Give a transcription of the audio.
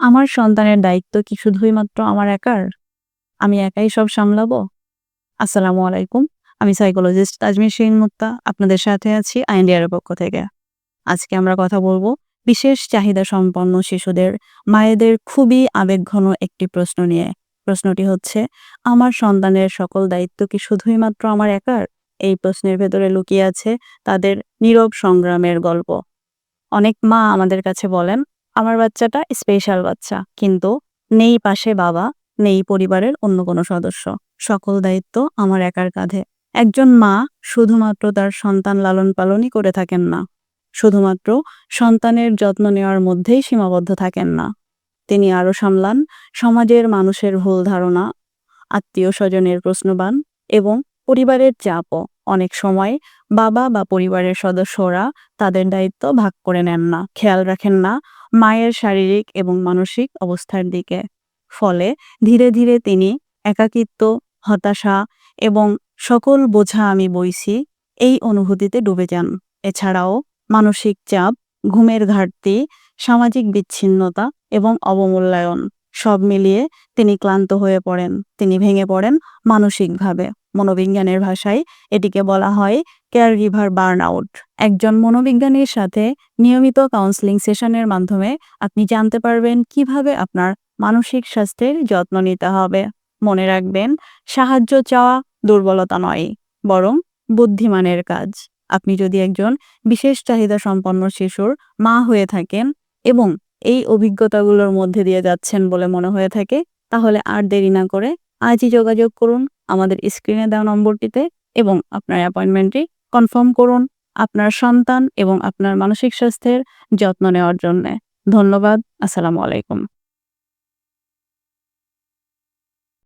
আমার সন্তানের দায়িত্ব কি শুধুই মাত্র আমার একার? আমি একাই সব সামলাবো? আসসালামু আলাইকুম। আমি সাইকোলজিস্ট তাজমির শিরিন মুক্তা। আপনাদের সাথে আছি আইনডিআরের পক্ষ থেকে। আজকে আমরা কথা বলব বিশেষ চাহিদা সম্পন্ন শিশুদের মায়েদের খুবই আবেগঘন একটি প্রশ্ন নিয়ে। প্রশ্নটি হচ্ছে, আমার সন্তানের সকল দায়িত্ব কি শুধুই মাত্র আমার একার? এই প্রশ্নের ভেতরে লুকিয়ে আছে তাদের নীরব সংগ্রামের গল্প। অনেক মা আমাদের কাছে বলেন, আমার বাচ্চাটা স্পেশাল বাচ্চা। কিন্তু নেই পাশে বাবা, নেই পরিবারের অন্য কোনো সদস্য। সকল দায়িত্ব আমার একার কাঁধে। একজন মা শুধুমাত্র তার সন্তান লালন-পালনই করে থাকেন না। শুধুমাত্র সন্তানের যত্ন নেওয়ার মধ্যেই সীমাবদ্ধ থাকেন না। তিনি আরও সামলান সমাজের মানুষের ভুল ধারণা, আত্মীয় স্বজনের প্রশ্নবান এবং পরিবারের চাপও। অনেক সময় বাবা বা পরিবারের সদস্যরা তাদের দায়িত্ব ভাগ করে নেন না, খেয়াল রাখেন না মায়ের শারীরিক এবং মানসিক অবস্থার দিকে। ফলে ধীরে ধীরে তিনি একাকিত্ব, হতাশা এবং সকল বোঝা আমি বইছি এই অনুভূতিতে ডুবে যান। এছাড়াও মানসিক চাপ, ঘুমের ঘাটতি, সামাজিক বিচ্ছিন্নতা এবং অবমূল্যায়ন সব মিলিয়ে তিনি ক্লান্ত হয়ে পড়েন। তিনি ভেঙে পড়েন মানসিকভাবে। মনোবিজ্ঞানের ভাষায় এটিকে বলা হয় কেয়ার গিভার বার্ন আউট। একজন মনোবিজ্ঞানীর সাথে নিয়মিত কাউন্সেলিং সেশনের মাধ্যমে আপনি জানতে পারবেন কীভাবে আপনার মানসিক স্বাস্থ্যের যত্ন নিতে হবে। মনে রাখবেন, সাহায্য চাওয়া দুর্বলতা নয়, বরং বুদ্ধিমানের কাজ। আপনি যদি একজন বিশেষ চাহিদা সম্পন্ন শিশুর মা হয়ে থাকেন এবং এই অভিজ্ঞতাগুলোর মধ্যে দিয়ে যাচ্ছেন বলে মনে হয়ে থাকে, তাহলে আর দেরি না করে আজই যোগাযোগ করুন আমাদের স্ক্রিনে দেওয়া নম্বরটিতে এবং আপনার অ্যাপয়েন্টমেন্টটি কনফার্ম করুন আপনার সন্তান এবং আপনার মানসিক স্বাস্থ্যের যত্ন নেওয়ার জন্যে। ধন্যবাদ। আসসালামু আলাইকুম।